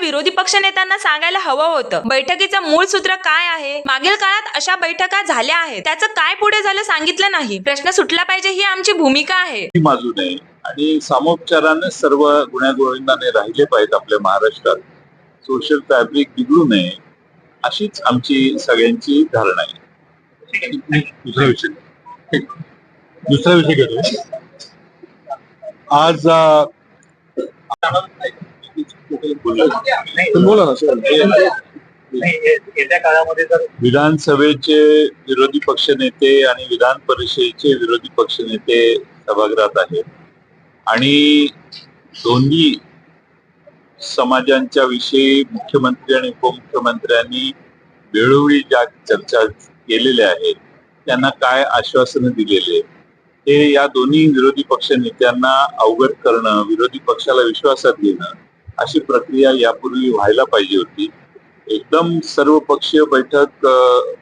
विरोधी पक्ष नेत्यांना सांगायला हवं होतं. बैठकीचं मूळ सूत्र काय आहे? मागील काळात अशा बैठका झाल्या आहेत. त्याचं काय पुढे झालं सांगितलं नाही. प्रश्न सुटला पाहिजे ही आमची भूमिका आहे. आणि सामोपचाराने सर्व गुण्यागोविंदाने राहिले पाहिजेत आपल्या महाराष्ट्रात. सोशल फॅब्रिक बिघडू नये अशीच आमची सगळ्यांची धारणा आहे. दुसरा विषय. दुसरा विषय घेतो. आज बोला ना येत्या काळामध्ये जर विधानसभेचे विरोधी पक्ष नेते आणि विधान परिषदेचे विरोधी पक्ष नेते सभागृहात आहेत. आणि दोन्ही समाजांच्या विषयी मुख्यमंत्री आणि उपमुख्यमंत्र्यांनी वेळोवेळी ज्या चर्चा केलेल्या आहेत त्यांना काय आश्वासनं दिलेले हे या दोन्ही विरोधी पक्ष नेत्यांना अवगत करणं विरोधी पक्षाला विश्वासात घेणं अशी प्रक्रिया यापूर्वी व्हायला पाहिजे होती. एकदम सर्व पक्षीय बैठक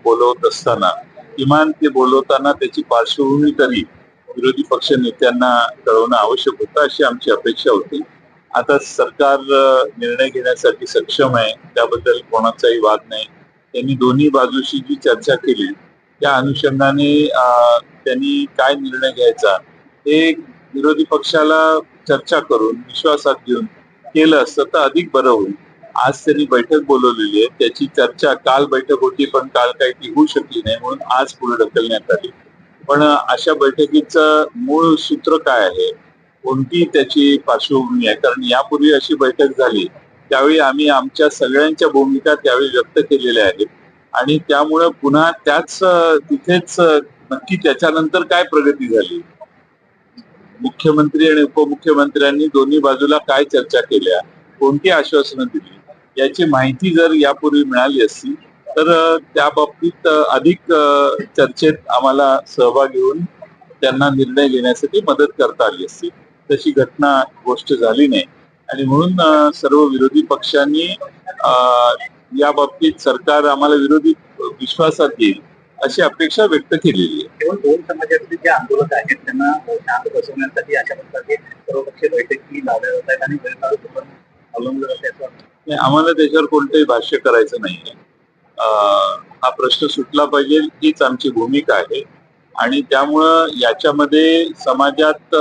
बोलवत असताना किमान ते बोलवताना त्याची पार्श्वभूमी तरी विरोधी पक्ष नेत्यांना कळवणं आवश्यक होतं अशी आमची अपेक्षा होती. आता सरकार निर्णय घेण्यासाठी सक्षम आहे त्याबद्दल कोणाचाही वाद नाही. त्यांनी दोन्ही बाजूशी जी चर्चा केली त्या अनुषंगाने त्यांनी काय निर्णय घ्यायचा हे विरोधी पक्षाला चर्चा करून विश्वासात घेऊन केलं असतं तर अधिक बरं होईल. आज त्यांनी बैठक बोलवलेली आहे त्याची चर्चा काल बैठक होती पण काल काही ती होऊ शकली नाही म्हणून आज पुढे ढकलण्यात आली. पण अशा बैठकीचं मूळ सूत्र काय आहे? कोणती त्याची पार्श्वभूमी आहे? कारण यापूर्वी अशी बैठक झाली त्यावेळी आम्ही आमच्या सगळ्यांच्या भूमिका त्यावेळी व्यक्त केलेल्या आहेत. आणि त्यामुळं पुन्हा त्याच तिथेच नक्की त्याच्यानंतर काय प्रगती झाली? मुख्यमंत्री आणि उपमुख्यमंत्र्यांनी दोन्ही बाजूला काय चर्चा केल्या? कोणती आश्वासनं दिली? याची माहिती जर यापूर्वी मिळाली असती तर त्या बाबतीत अधिक चर्चेत आम्हाला सहभाग घेऊन त्यांना निर्णय घेण्यासाठी मदत करता आली असती. तशी घटना गोष्ट झाली नाही. आणि म्हणून सर्व विरोधी पक्षांनी या बाबतीत सरकार आम्हाला विरोधी विश्वासात घेईल अशी अपेक्षा व्यक्त केलेली आहे. केवळ दोन समाजातील जे आंदोलक आहेत त्यांना शांत बसवण्यासाठी अशा प्रकारचे सर्वपक्षीय बैठकी लावल्या जात आहेत आणि गैरकाळ अवलंबलं जाते आम्हाला त्याच्यावर कोणतंही भाष्य करायचं नाहीये हा प्रश्न सुटला पाहिजे हीच आमची भूमिका आहे. आणि त्यामुळं याच्यामध्ये समाजात